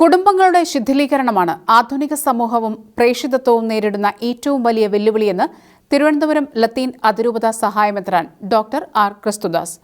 കുടുംബങ്ങളുടെ ശിഥിലീകരണമാണ് ആധുനിക സമൂഹവും പ്രേഷിതത്വവും നേരിടുന്ന ഏറ്റവും വലിയ വെല്ലുവിളിയെന്ന് തിരുവനന്തപുരം ലത്തീൻ അതിരൂപത സഹായമെത്രാൻ ഡോക്ടർ ആർ ക്രിസ്തുദാസ്.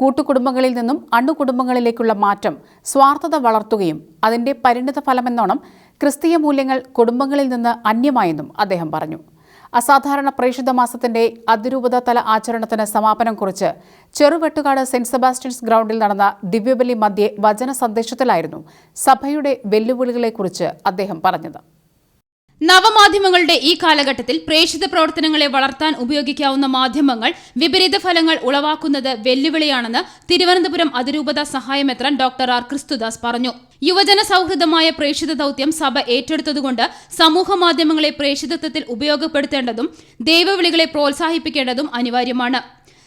കൂട്ടുകുടുംബങ്ങളിൽ നിന്നും അണുകുടുംബങ്ങളിലേക്കുള്ള മാറ്റം സ്വാർത്ഥത വളർത്തുകയും അതിന്റെ പരിണിത ഫലമെന്നോണം ക്രിസ്തീയ മൂല്യങ്ങൾ കുടുംബങ്ങളിൽ നിന്ന് അന്യമായെന്നും അദ്ദേഹം പറഞ്ഞു. അസാധാരണ പ്രേക്ഷിത മാസത്തിന്റെ അതിരൂപത തല ആചരണത്തിന് സമാപനം കുറിച്ച് ചെറുവെട്ടുകാട് സെന്റ് സെബാസ്റ്റ്യൻസ് ഗ്രൗണ്ടിൽ നടന്ന ദിവ്യബലി മധ്യേ വചന സന്ദേശത്തിലായിരുന്നു സഭയുടെ വെല്ലുവിളികളെക്കുറിച്ച് അദ്ദേഹം പറഞ്ഞത്. നവമാധ്യമങ്ങളുടെ ഈ കാലഘട്ടത്തിൽ പ്രേക്ഷിത പ്രവർത്തനങ്ങളെ വളർത്താൻ ഉപയോഗിക്കാവുന്ന മാധ്യമങ്ങൾ വിപരീത ഫലങ്ങൾ ഉളവാക്കുന്നത് വെല്ലുവിളിയാണെന്ന് തിരുവനന്തപുരം അതിരൂപത സഹായമെത്രൻ ഡോക്ടർ ആർ. ക്രിസ്തുദാസ് പറഞ്ഞു. യുവജന സൗഹൃദമായ പ്രേക്ഷിത ദൌത്യം സഭ ഏറ്റെടുത്തതുകൊണ്ട് സമൂഹ മാധ്യമങ്ങളെ പ്രേക്ഷിതത്വത്തിൽ ഉപയോഗപ്പെടുത്തേണ്ടതും ദൈവവിളികളെ പ്രോത്സാഹിപ്പിക്കേണ്ടതും അനിവാര്യമാണ്.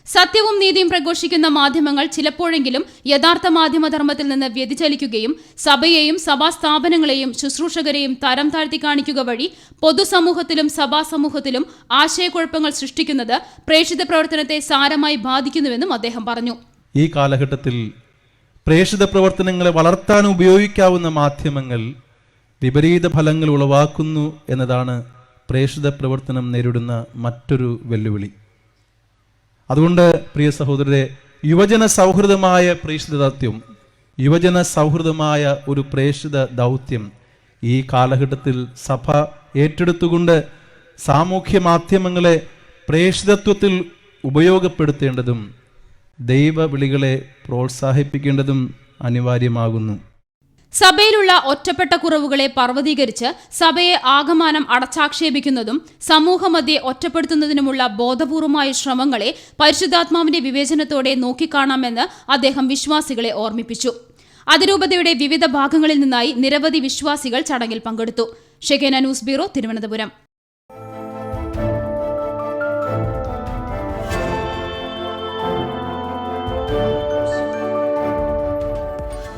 സത്യവും നീതിയും പ്രഘോഷിക്കുന്ന മാധ്യമങ്ങൾ ചിലപ്പോഴെങ്കിലും യഥാർത്ഥ മാധ്യമധർമ്മത്തിൽ നിന്ന് വ്യതിചലിക്കുകയും സഭയെയും സഭാ സ്ഥാപനങ്ങളെയും ശുശ്രൂഷകരെയും തരം താഴ്ത്തി കാണിക്കുക വഴി പൊതുസമൂഹത്തിലും സഭാസമൂഹത്തിലും ആശയക്കുഴപ്പങ്ങൾ സൃഷ്ടിക്കുന്നത് പ്രേക്ഷിത പ്രവർത്തനത്തെ സാരമായി ബാധിക്കുന്നുവെന്നും അദ്ദേഹം പറഞ്ഞു. ഈ കാലഘട്ടത്തിൽ പ്രേക്ഷിത പ്രവർത്തനങ്ങളെ വളർത്താൻ ഉപയോഗിക്കാവുന്ന മാധ്യമങ്ങൾ വിപരീത ഫലങ്ങൾ ഉളവാക്കുന്നു എന്നതാണ് പ്രേക്ഷിത പ്രവർത്തനം നേരിടുന്ന മറ്റൊരു വെല്ലുവിളി. അതുകൊണ്ട് പ്രിയ സഹോദരരെ യുവജന സൗഹൃദമായ പ്രേക്ഷിത ദൗത്യം യുവജന സൗഹൃദമായ ഒരു പ്രേക്ഷിത ദൗത്യം ഈ കാലഘട്ടത്തിൽ സഭ ഏറ്റെടുത്തുകൊണ്ട് സാമൂഹ്യ മാധ്യമങ്ങളെ പ്രേക്ഷിതത്വത്തിൽ ഉപയോഗപ്പെടുത്തേണ്ടതും ദൈവവിളികളെ പ്രോത്സാഹിപ്പിക്കേണ്ടതും അനിവാര്യമാകുന്നു. സഭയിലുള്ള ഒറ്റപ്പെട്ട കുറവുകളെ പർവതീകരിച്ച് സഭയെ ആകമാനം അടച്ചാക്ഷേപിക്കുന്നതും സമൂഹമധ്യെ ഒറ്റപ്പെടുത്തുന്നതിനുമുള്ള ബോധപൂർവമായ ശ്രമങ്ങളെ പരിശുദ്ധാത്മാവിന്റെ വിവേചനത്തോടെ നോക്കിക്കാണാമെന്ന് അദ്ദേഹം വിശ്വാസികളെ ഓർമ്മിപ്പിച്ചു. അതിരൂപതയുടെ വിവിധ ഭാഗങ്ങളിൽ നിന്നായി നിരവധി വിശ്വാസികൾ ചടങ്ങിൽ പങ്കെടുത്തു. Shekinah news bureau Thiruvananthapuram.